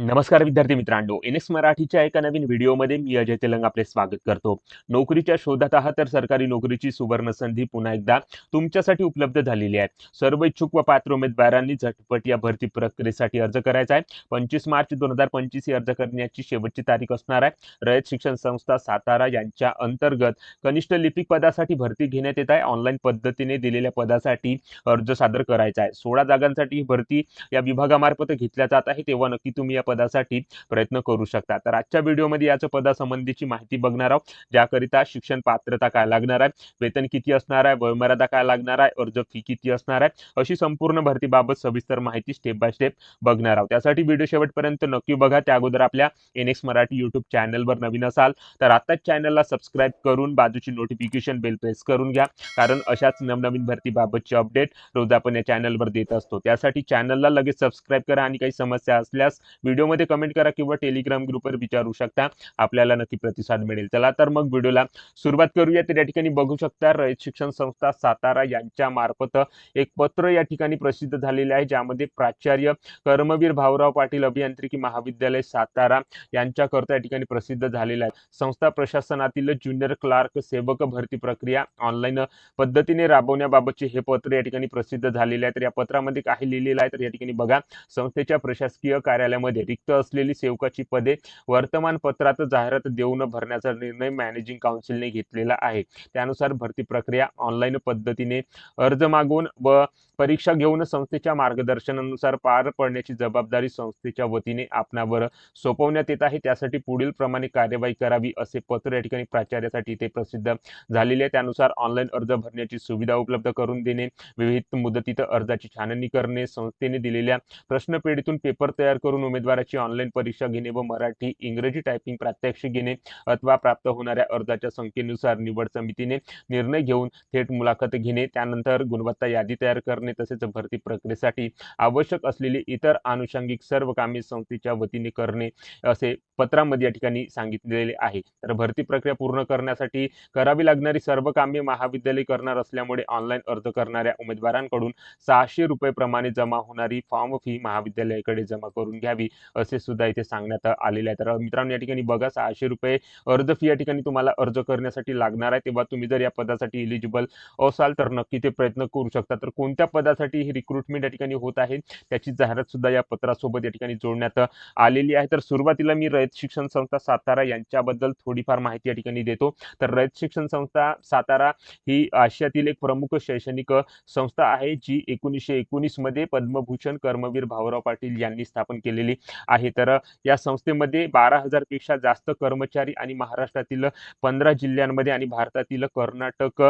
नमस्कार विद्यार्थी मित्रांनो. एन एस मराठीच्या एका नवीन व्हिडिओमध्ये मी अजय तेलंग आपले स्वागत करतो. नोकरीच्या शोधात आहात तर सरकारी नोकरीची सुवर्ण संधी पुन्हा एकदा तुमच्यासाठी उपलब्ध झालेली आहे. सर्व इच्छुक व पात्र उमेदवारांनी झटपट या भरती प्रक्रियेसाठी अर्ज करायचा आहे. पंचवीस मार्च दोन हजार पंचवीस ही अर्ज करण्याची शेवटची तारीख असणार आहे. रयत शिक्षण संस्था सातारा यांच्या अंतर्गत कनिष्ठ लिपिक पदासाठी भरती घेण्यात येत आहे. ऑनलाईन पद्धतीने दिलेल्या पदासाठी अर्ज सादर करायचा आहे. सोळा जागांसाठी ही भरती या विभागामार्फत घेतल्या जात आहे. तेव्हा नक्की तुम्ही या पदासाठी प्रयत्न करू शकता. तर आजच्या व्हिडिओमध्ये याच्या पदासंबंधीची माहिती बघणार आहोत ज्याकरिता शिक्षण पात्रता काय लागणार आहे वेतन किती असणार आहे वयमर्यादा काय लागणार आहे अर्ज फी किती असणार आहे अशी संपूर्ण भरतीबाबत सविस्तर माहिती स्टेप बाय स्टेप बघणार आहोत. त्यासाठी व्हिडिओ शेवटपर्यंत नक्की बघा. त्या अगोदर आपल्या एन एक्स मराठी युट्यूब चॅनलवर नवीन असाल तर आताच चॅनलला सबस्क्राईब करून बाजूची नोटिफिकेशन बेल प्रेस करून घ्या. कारण अशाच नवनवीन भरतीबाबतचे अपडेट रोज आपण या चॅनलवर देत असतो. त्यासाठी चॅनलला लगेच सबस्क्राईब करा. आणि काही समस्या असल्यास व्हिडिओ व्हिडिओमध्ये कमेंट करा किंवा टेलिग्राम ग्रुपवर विचारू शकता. आपल्याला नक्की प्रतिसाद मिळेल. चला तर मग व्हिडिओला सुरुवात करूया तर या ठिकाणी बघू शकता रयत शिक्षण संस्था सातारा यांच्या मार्फत एक पत्र या ठिकाणी प्रसिद्ध झालेले आहे ज्यामध्ये प्राचार्य कर्मवीर भाऊराव पाटील अभियांत्रिकी महाविद्यालय सातारा यांच्याकरता या ठिकाणी प्रसिद्ध झालेला आहे. संस्था प्रशासनातील ज्युनियर क्लार्क सेवक भरती प्रक्रिया ऑनलाईन पद्धतीने राबवण्याबाबतचे हे पत्र या ठिकाणी प्रसिद्ध झालेले आहे. तर या पत्रामध्ये काही लिहिलेलं आहे. तर या ठिकाणी बघा संस्थेच्या प्रशासकीय कार्यालयामध्ये रिक्त असलेली सेवकाची पदे वर्तमानपत्रात जाहिरात देऊन भरण्याचा निर्णय मॅनेजिंग काउन्सिलने घेतलेला आहे. त्यानुसार भरती प्रक्रिया ऑनलाईन पद्धतीने अर्ज मागवून व परीक्षा घेऊन संस्थेच्या मार्गदर्शनानुसार पार पडण्याची जबाबदारी संस्थेच्या वतीने आपणावर सोपवण्यात येत आहे. त्यासाठी पुढील प्रमाणे कार्यवाही करावी असे पत्र या ठिकाणी प्राचार्यासाठी ते प्रसिद्ध झालेले आहे. त्यानुसार ऑनलाईन अर्ज भरण्याची सुविधा उपलब्ध करून देणे विविध मुदतीत अर्जाची छाननी करणे संस्थेने दिलेल्या प्रश्नपेढीतून पेपर तयार करून उमेदवार उमेदवाराची ऑनलाईन परीक्षा घेणे व मराठी इंग्रजी टायपिंग प्रात्यक्षिक घेणे अथवा प्राप्त होणाऱ्या अर्जाच्या संख्येनुसार निवड समितीने निर्णय घेऊन थेट मुलाखत घेणे त्यानंतर गुणवत्ता यादी तयार करणे तसेच भरती प्रक्रियेसाठी आवश्यक असलेली इतर आनुषंगिक सर्व कामे संस्थेच्या वतीने करणे असे पत्रामध्ये या ठिकाणी सांगितलेले आहे. तर भरती प्रक्रिया पूर्ण करण्यासाठी करावी लागणारी सर्व कामे महाविद्यालय करणार असल्यामुळे ऑनलाईन अर्ज करणाऱ्या उमेदवारांकडून सहाशे रुपये प्रमाणे जमा होणारी फॉर्म फी महाविद्यालयाकडे जमा करून घ्यावी. असे सुद्धा इथे सांगण्यात आलेले आहे तर मित्रांनो या ठिकाणी बघा सहाशे रुपये अर्ज फी या ठिकाणी तुम्हाला अर्ज करण्यासाठी लागणार आहे. तेव्हा तुम्ही जर या पदासाठी इलिजिबल असाल तर नक्की ते प्रयत्न करू शकता. तर कोणत्या पदासाठी ही रिक्रुटमेंट या ठिकाणी होत आहे? त्याची जाहिरात सुद्धा या पत्रासोबत या ठिकाणी जोडण्यात आलेली आहे. तर सुरुवातीला मी रयत शिक्षण संस्था सातारा यांच्याबद्दल थोडीफार माहिती या ठिकाणी देतो. तर रयत शिक्षण संस्था सातारा ही आशियातील एक प्रमुख शैक्षणिक संस्था आहे जी एकोणीसशे एकोणीसमध्ये पद्मभूषण कर्मवीर भाऊराव पाटील यांनी स्थापन केलेली. आहे. तर या संस्थेमध्ये बारा हजारपेक्षा जास्त कर्मचारी आणि महाराष्ट्रातील पंधरा जिल्ह्यांमध्ये आणि भारतातील कर्नाटक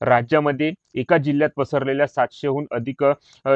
राज्यामध्ये एका जिल्ह्यात पसरलेल्या सातशेहून अधिक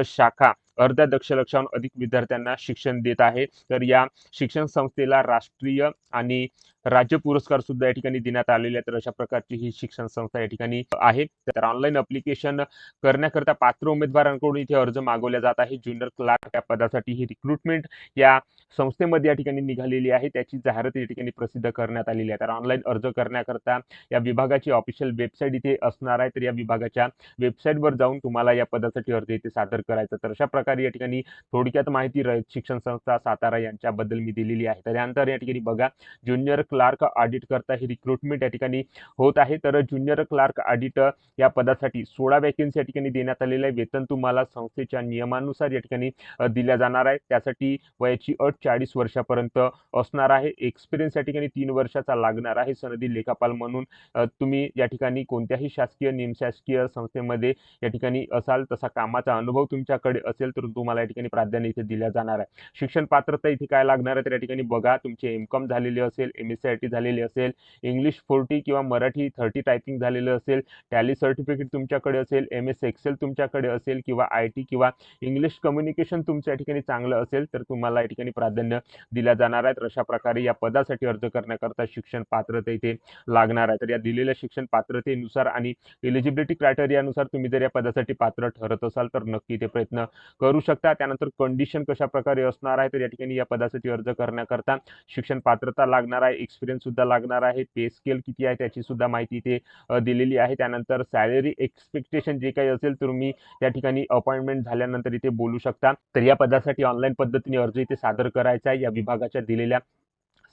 शाखा अर्ध्या दशलक्षाहून अधिक विद्यार्थ्यांना शिक्षण देत आहे. तर या शिक्षण संस्थेला राष्ट्रीय आणि राज्य पुरस्कार सुद्धा या ठिकाणी देण्यात आलेले आहेत. तर अशा प्रकारची ही शिक्षण संस्था या ठिकाणी आहे. तर ऑनलाईन अप्लिकेशन करण्याकरता पात्र उमेदवारांकडून इथे अर्ज मागवल्या जात आहे ज्युनियर क्लार्क या पदासाठी ही रिक्रुटमेंट या संस्थेमध्ये या ठिकाणी निघालेली आहे. त्याची जाहिरात या ठिकाणी प्रसिद्ध करण्यात आलेली आहे. तर ऑनलाईन अर्ज करण्याकरता या विभागाची ऑफिशियल वेबसाईट इथे असणार आहे. तर या विभागाच्या वेबसाईटवर जाऊन तुम्हाला या पदासाठी अर्ज इथे सादर करायचा तर अशा प्रकारे या ठिकाणी थोडक्यात माहिती शिक्षण संस्था सातारा यांच्याबद्दल मी दिलेली आहे. तर त्यानंतर या ठिकाणी बघा ज्युनियर क्लार्क ऑडिट करता ही रिक्रुटमेंट या ठिकाणी होत आहे. तर ज्युनियर क्लार्क ऑडिट या पदासाठी सोळा वॅकेन्सी या ठिकाणी देण्यात आलेलं आहे. वेतन तुम्हाला संस्थेच्या नियमानुसार या ठिकाणी दिल्या जाणार आहे. त्यासाठी वयाची अट चाळीस वर्षापर्यंत असणार आहे. एक्सपिरियन्स या ठिकाणी तीन वर्षाचा लागणार आहे. सनदी लेखापाल म्हणून तुम्ही या ठिकाणी कोणत्याही शासकीय निमशासकीय संस्थेमध्ये या ठिकाणी असाल तसा कामाचा अनुभव तुमच्याकडे असेल तर तुम्हाला या ठिकाणी प्राधान्य इथे दिल्या जाणार आहे. शिक्षण पात्रता इथे काय लागणार आहे तर या ठिकाणी बघा. तुमचे एम कॉम झालेले असेल M S C I T झालेली असेल इंग्लिश फोर्टी किंवा मराठी थर्टी टायपिंग झालेलं असेल टॅली सर्टिफिकेट तुमच्याकडे असेल एम एस एक्सेल तुमच्याकडे असेल किंवा आय टी किंवा इंग्लिश कम्युनिकेशन तुमच्या ठिकाणी चांगलं असेल तर तुम्हाला या ठिकाणी प्राधान्य दिल्या जाणार आहे तर अशा प्रकारे या पदासाठी अर्ज करण्याकरता शिक्षण पात्रता इथे लागणार आहे. तर या दिलेल्या शिक्षण पात्रतेनुसार आणि एलिजिबिलिटी क्रायटेरियानुसार तुम्ही जर या पदासाठी पात्र ठरत असाल तर नक्की ते प्रयत्न करू शकता. त्यानंतर कंडिशन कशा प्रकारे असणार आहे तर या ठिकाणी या पदासाठी अर्ज करण्याकरता शिक्षण पात्रता लागणार आहे. एक्सपिरियन्स सुद्धा लागणार आहे. पे स्केल किती आहे त्याची सुद्धा माहिती इथे दिलेली आहे. त्यानंतर सॅलरी एक्सपेक्टेशन जे काही असेल तुम्ही त्या ठिकाणी अपॉइंटमेंट झाल्यानंतर इथे बोलू शकता. तर या पदासाठी ऑनलाईन पद्धतीने अर्ज इथे सादर करायचा आहे. या विभागाच्या दिलेल्या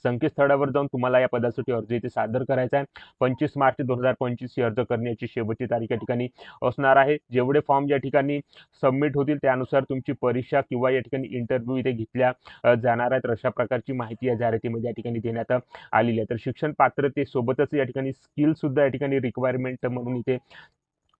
संकेतस्थळावर जाऊन तुम्हाला या पदासाठी अर्ज इथे सादर करायचा आहे. पंचवीस मार्च दोन हजार पंचवीस ही अर्ज करण्याची शेवटची तारीख या ठिकाणी असणार आहे. जेवढे फॉर्म या ठिकाणी सबमिट होतील त्यानुसार तुमची परीक्षा किंवा या ठिकाणी इंटरव्ह्यू इथे घेतल्या जाणार आहेत. अशा प्रकारची माहिती या जाहिरातीमध्ये या ठिकाणी देण्यात आलेली आहे. तर शिक्षण पात्रतेसोबतच या ठिकाणी स्किल सुद्धा या ठिकाणी रिक्वायरमेंट म्हणून इथे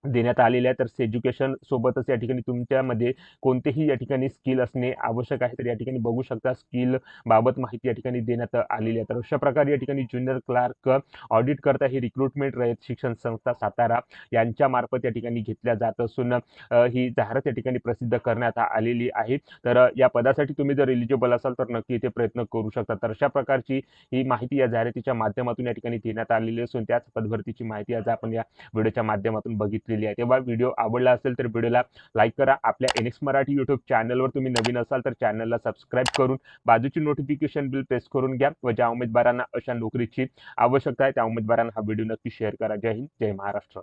देण्यात आलेले आहे तर सेज्युकेशन सोबतच या ठिकाणी तुमच्यामध्ये कोणतेही या ठिकाणी स्किल असणे आवश्यक आहे तर या ठिकाणी बघू शकता स्किल बाबत माहिती या ठिकाणी देण्यात आलेली आहे. तर अशा प्रकारे या ठिकाणी ज्युनियर क्लार्क ऑडिट करता ही रिक्रुटमेंट रयत शिक्षण संस्था सातारा यांच्या मार्फत या ठिकाणी घेतल्या जात असून ही जाहिरात या ठिकाणी प्रसिद्ध करण्यात आलेली आहे. तर या पदासाठी तुम्ही जर एलिजिबल असाल तर नक्की इथे प्रयत्न करू शकता. तर अशा प्रकारची ही माहिती या जाहिरातीच्या माध्यमातून या ठिकाणी देण्यात आलेली असून त्याच पदभरतीची माहिती आज आपण या व्हिडिओच्या माध्यमातून बघितली दिली आहे. तेव्हा व्हिडिओ आवडला असेल तर व्हिडिओला लाईक करा. आपल्या एन एक्स मराठी यूट्यूब चॅनलवर तुम्ही नवीन असाल तर चॅनलला सबस्क्राईब करून बाजूची नोटिफिकेशन बिल प्रेस करून घ्या व ज्या उमेदवारांना अशा नोकरीची आवश्यकता आहे त्या उमेदवारांना हा व्हिडिओ नक्की शेअर करा. जय हिंद जय महाराष्ट्र.